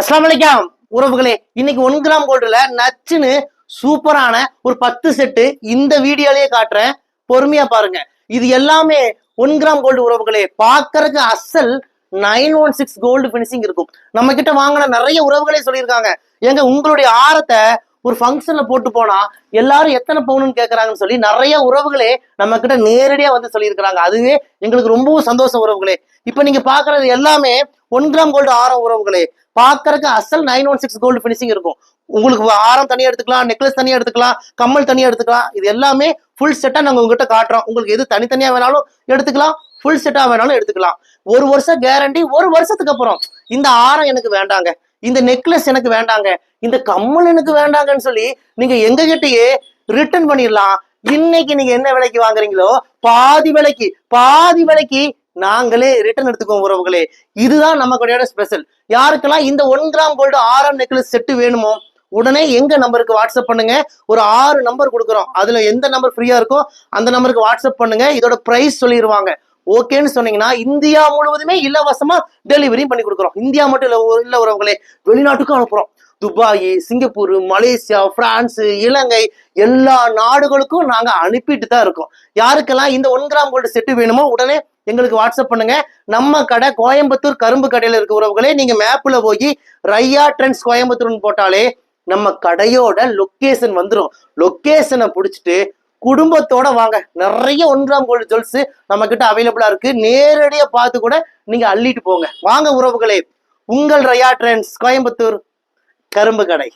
அஸ்லாம் வலைக்கம் உறவுகளே இன்னைக்கு ஒன் கிராம் கோல்டுல நச்சுன்னு சூப்பரான ஒரு பத்து செட்டு இந்த வீடியோலயே காட்டுறேன். பொறுமையா பாருங்க. இது எல்லாமே ஒன் கிராம் கோல்டு உறவுகளே பாக்குறதுக்கு அசல் nine one six gold finishing இருக்கும். நம்ம கிட்ட வாங்கின நிறைய உறவுகளே சொல்லியிருக்காங்க. ஏங்க உங்களுடைய ஆரத்தை ஒரு ஃபங்க்ஷன்ல போட்டு போனா எல்லாரும் எத்தனை பவுனுன்னு கேட்கறாங்கன்னு சொல்லி நிறைய உறவுகளே நம்ம கிட்ட நேரடியா வந்து சொல்லியிருக்கிறாங்க. அதுவே எங்களுக்கு ரொம்பவும் சந்தோஷம் உறவுகளே. இப்ப நீங்க பாக்குறது எல்லாமே ஒன் கிராம் கோல்டு ஆரம் உறவுகளே. பார்க்கறதுக்கு அசல் nine one six gold finishing இருக்கும். உங்களுக்கு ஆரம் தனியா எடுத்துக்கலாம் நெக்லஸ் தனியா எடுத்துக்கலாம் கம்மல் தனியா எடுத்துக்கலாம். இது எல்லாமே ஃபுல் செட்டா நாங்க உங்ககிட்ட காட்டுறோம். உங்களுக்கு எது தனித்தனியா வேணாலும் எடுத்துக்கலாம் ஃபுல் செட்டா வேணாலும் எடுத்துக்கலாம். ஒரு வருஷம் கேரண்டி ஒரு வருஷத்துக்கு அப்புறம் இந்த ஆரம் எனக்கு வேண்டாங்க. இந்த நெக்லஸ் எனக்கு வேண்டாங்க. இந்த கம்மல் எனக்கு வேண்டாங்கன்னு சொல்லி நீங்க எங்க கிட்டயே ரிட்டர்ன் பண்ணிடலாம். இன்னைக்கு நீங்க என்ன விலைக்கு வாங்குறீங்களோ பாதி விலைக்கு பாதி விலைக்கு நாங்களே ரிட்டர்ன் எடுத்துக்குவோம் உறவுகளே. இதுதான் நம்ம கடையோட ஸ்பெஷல் யாருக்கெல்லாம் இந்த ஒன் கிராம் கோல்டு ஆறாம் நெக்லஸ் செட்டு வேணுமோ உடனே எங்க நம்பருக்கு வாட்ஸ்அப் பண்ணுங்க. ஒரு ஆறு நம்பர் கொடுக்குறோம். அதுல எந்த நம்பர் ஃப்ரீயா இருக்கோ அந்த நம்பருக்கு வாட்ஸ்அப் பண்ணுங்க. இதோட பிரைஸ் சொல்லிடுவாங்க ஓகேன்னு சொன்னீங்கன்னா இந்தியா முழுவதுமே இலவசமா டெலிவரியும் பண்ணி கொடுக்குறோம். இந்தியா மட்டும் இல்ல இல்ல உறவுகளே வெளிநாட்டுக்கும் அனுப்புறோம். Dubai Singapore Malaysia France Ilangai எல்லா நாடுகளுக்கும் நாங்க அனுப்பிட்டு தான் இருக்கோம். யாருக்கெல்லாம் இந்த ஒன் கிராம் கோல்டு செட்டு வேணுமோ உடனே எங்களுக்கு வாட்ஸ்அப் பண்ணுங்க. நம்ம கடை கோயம்புத்தூர் கரும்பு கடையில இருக்க உறவுகளே நீங்க மேப்ல போய் ரையா ட்ரெண்ட்ஸ் கோயம்புத்தூர்னு போட்டாலே நம்ம கடையோட லொக்கேஷன் வந்துடும் லொக்கேஷனை பிடிச்சிட்டு குடும்பத்தோட வாங்க. நிறைய ஒன்றாம் கோல் ஜுவல்ஸ் நம்ம கிட்ட அவைலபிளா இருக்கு. நேரடியா பார்த்து கூட நீங்க அள்ளிட்டு போங்க. வாங்க உறவுகளே உங்கள் ரயா ட்ரெண்ட்ஸ் கோயம்புத்தூர் கரும்பு கடை.